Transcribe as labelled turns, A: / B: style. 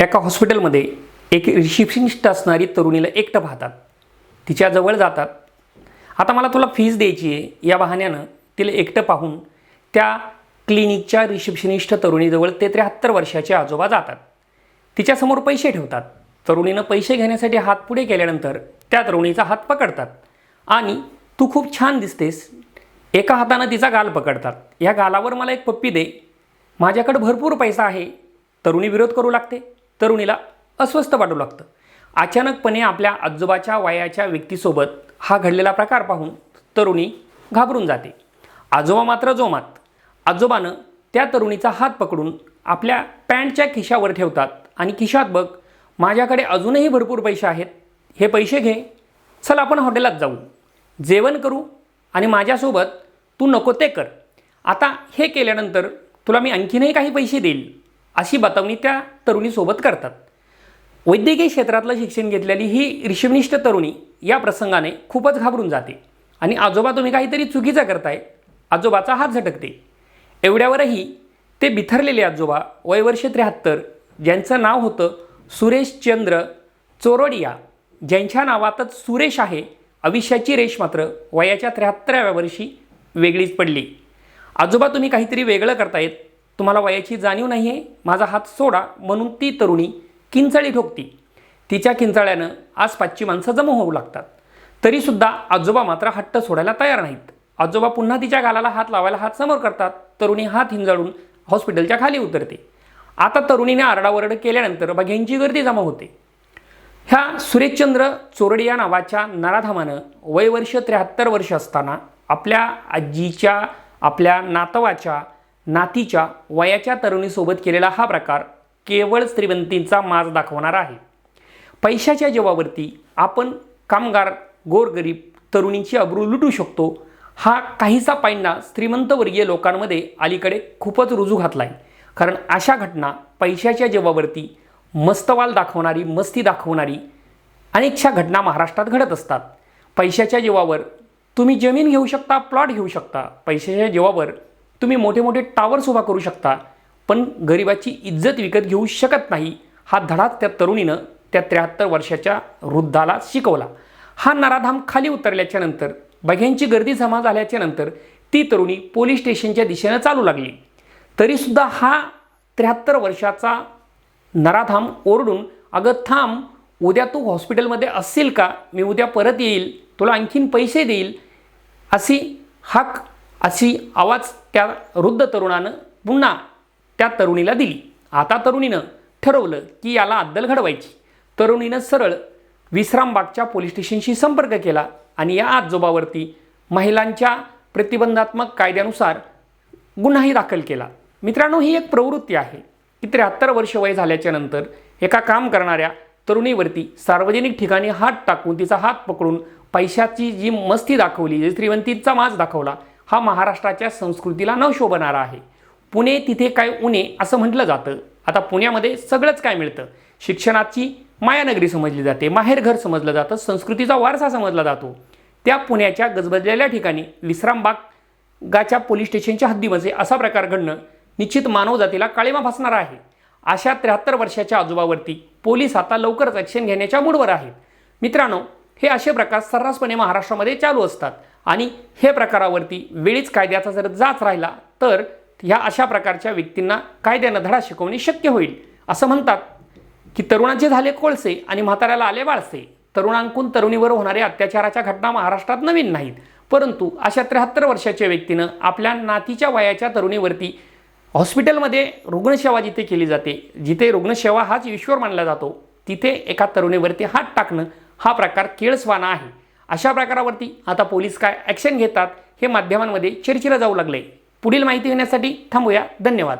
A: एका हॉस्पिटलमध्ये एक रिसेप्शनिस्ट असणारी तरुणीला एकटं पाहतात. तिच्याजवळ जातात. आता मला तुला फीज द्यायची आहे. या बहाण्यानं तिला एकटं पाहून त्या क्लिनिकच्या रिसेप्शनिस्ट तरुणीजवळ ते त्र्याहत्तर वर्षाचे आजोबा जातात. तिच्यासमोर पैसे ठेवतात. तरुणीनं पैसे घेण्यासाठी हात पुढे केल्यानंतर त्या तरुणीचा हात पकडतात. आणि तू खूप छान दिसतेस. एका हातानं तिचा गाल पकडतात. या गालावर मला एक पप्पी दे. माझ्याकडे भरपूर पैसा आहे. तरुणी विरोध करू लागते. तरुणीला अस्वस्थ वाटू लागतं. अचानकपणे आपल्या आजोबाच्या वयाच्या व्यक्तीसोबत हा घडलेला प्रकार पाहून तरुणी घाबरून जाते. आजोबा मात्र जोमात. आजोबानं त्या तरुणीचा हात पकडून आपल्या पॅन्टच्या खिशावर ठेवतात आणि खिशात बघ माझ्याकडे अजूनही भरपूर पैसे आहेत. हे पैसे घे. चल आपण हॉटेलात जाऊ. जेवण करू आणि माझ्यासोबत तू नको ते कर. आता हे केल्यानंतर तुला मी आणखीनही काही पैसे देईल. अशी बतावणी त्या तरुणीसोबत करतात. वैद्यकीय क्षेत्रातलं शिक्षण घेतलेली ही ऋषिनिष्ठ तरुणी या प्रसंगाने खूपच घाबरून जाते आणि आजोबा तुम्ही काहीतरी चुकीचं करताय आजोबाचा हात झटकते. एवढ्यावरही ते बिथरलेले आजोबा वयवर्ष त्र्याहत्तर ज्यांचं नाव होतं सुरेश चंद्र चोरडिया ज्यांच्या नावातच सुरेश आहे आयुष्याची रेष मात्र वयाच्या त्र्याहत्तराव्या वर्षी वेगळीच पडली. आजोबा तुम्ही काहीतरी वेगळं करतायत तुम्हाला वयाची जाणीव नाही आहे माझा हात सोडा म्हणून ती तरुणी किंचाळी ठोकती. तिच्या किंचाळ्यानं आसपासची माणसं जमा होऊ लागतात. तरीसुद्धा आजोबा मात्र हट्ट सोडायला तयार नाहीत. आजोबा पुन्हा तिच्या गालाला हात लावायला हात समोर करतात. तरुणी हात हिंजाळून हॉस्पिटलच्या खाली उतरते. आता तरुणीने आरडाओरड केल्यानंतर बघ्यांची गर्दी जमा होते. ह्या सुरेशचंद्र चोरडिया नावाच्या नराधामानं वयवर्ष त्र्याहत्तर वर्ष असताना आपल्या आजीच्या आपल्या नातवाच्या नातीच्या वयाच्या तरुणीसोबत केलेला हा प्रकार केवळ श्रीमंतींचा माज दाखवणारा आहे. पैशाच्या जेवावरती आपण कामगार गोरगरीब तरुणींची अब्रू लुटू शकतो. हा काहीसा पायंडा श्रीमंतवर्गीय लोकांमध्ये अलीकडे खूपच रुजू घातला आहे कारण अशा घटना पैशाच्या जेवावरती मस्तवाल दाखवणारी मस्ती दाखवणारी अनेकशा घटना महाराष्ट्रात घडत असतात. पैशाच्या जीवावर तुम्ही जमीन घेऊ शकता प्लॉट घेऊ शकता. पैशाच्या जीवावर तुम्ही मोठे मोठे टावर्स उभा करू शकता पण गरिबाची इज्जत विकत घेऊ शकत नाही. हा धडाच त्या तरुणीनं त्या त्र्याहत्तर वर्षाच्या वृद्धाला शिकवला. हा नराधाम खाली उतरल्याच्या नंतर बघ्यांची गर्दी जमा झाल्याच्यानंतर ती तरुणी पोलीस स्टेशनच्या दिशेनं चालू लागली. तरीसुद्धा हा त्र्याहत्तर वर्षाचा नराधाम ओरडून अगं थांब उद्या तू हॉस्पिटलमध्ये असशील का? मी उद्या परत येईल तुला आणखीन पैसे देईल. अशी हाक अशी आवाज त्या वृद्ध तरुणानं पुन्हा त्या तरुणीला दिली. आता तरुणीनं ठरवलं की याला अद्दल घडवायची. तरुणीनं सरळ विश्रामबागच्या पोलीस स्टेशनशी संपर्क केला आणि या आजोबावरती महिलांच्या प्रतिबंधात्मक कायद्यानुसार गुन्हाही दाखल केला. मित्रांनो ही एक प्रवृत्ती आहे. की त्र्याहत्तर वर्ष वय झाल्याच्यानंतर एका काम करणाऱ्या तरुणीवरती सार्वजनिक ठिकाणी हात टाकून तिचा हात पकडून पैशाची जी मस्ती दाखवली जी श्रीमंतीचा माज दाखवला हा महाराष्ट्राच्या संस्कृतीला न शोभणारा आहे. पुणे तिथे काय उणे असं म्हटलं जातं. आता पुण्यामध्ये सगळंच काय मिळतं. शिक्षणाची मायानगरी समजली जाते माहेरघर समजलं जातं संस्कृतीचा वारसा समजला जातो. त्या पुण्याच्या गजबजलेल्या ठिकाणी विश्रामबाग गाच्या पोलीस स्टेशनच्या हद्दीमध्ये असा प्रकार घडणं निश्चित मानवजातीला काळीमा फासणार आहे. अशा त्र्याहत्तर वर्षाच्या आजोबावरती पोलीस आता लवकरच ॲक्शन घेण्याच्या मूडवर आहेत. मित्रांनो हे असे प्रकार सर्रासपणे महाराष्ट्रामध्ये चालू असतात. आणि हे प्रकारावरती वेळीच कायद्याचा जर जाच राहिला तर ह्या अशा प्रकारच्या व्यक्तींना कायद्यानं धडा शिकवणे शक्य होईल. असं म्हणतात की तरुणाचे झाले कोळसे आणि म्हाताऱ्याला आले वाळसे तरुणांकून तरुणीवर होणाऱ्या अत्याचाराच्या घटना महाराष्ट्रात नवीन नाहीत. परंतु अशा त्र्याहत्तर वर्षाच्या व्यक्तीनं आपल्या नातीच्या वयाच्या तरुणीवरती हॉस्पिटलमध्ये रुग्णसेवा जिथे केली जाते जिथे रुग्णसेवा हाच ईश्वर मानला जातो तिथे एका तरुणीवरती हात टाकणं हा प्रकार केळसवाना आहे. अशा प्रकारावरती आता पोलीस काय ॲक्शन घेतात हे माध्यमांमध्ये चर्चेला जाऊ लागले. पुढील माहिती घेण्यासाठी थांबूया. धन्यवाद.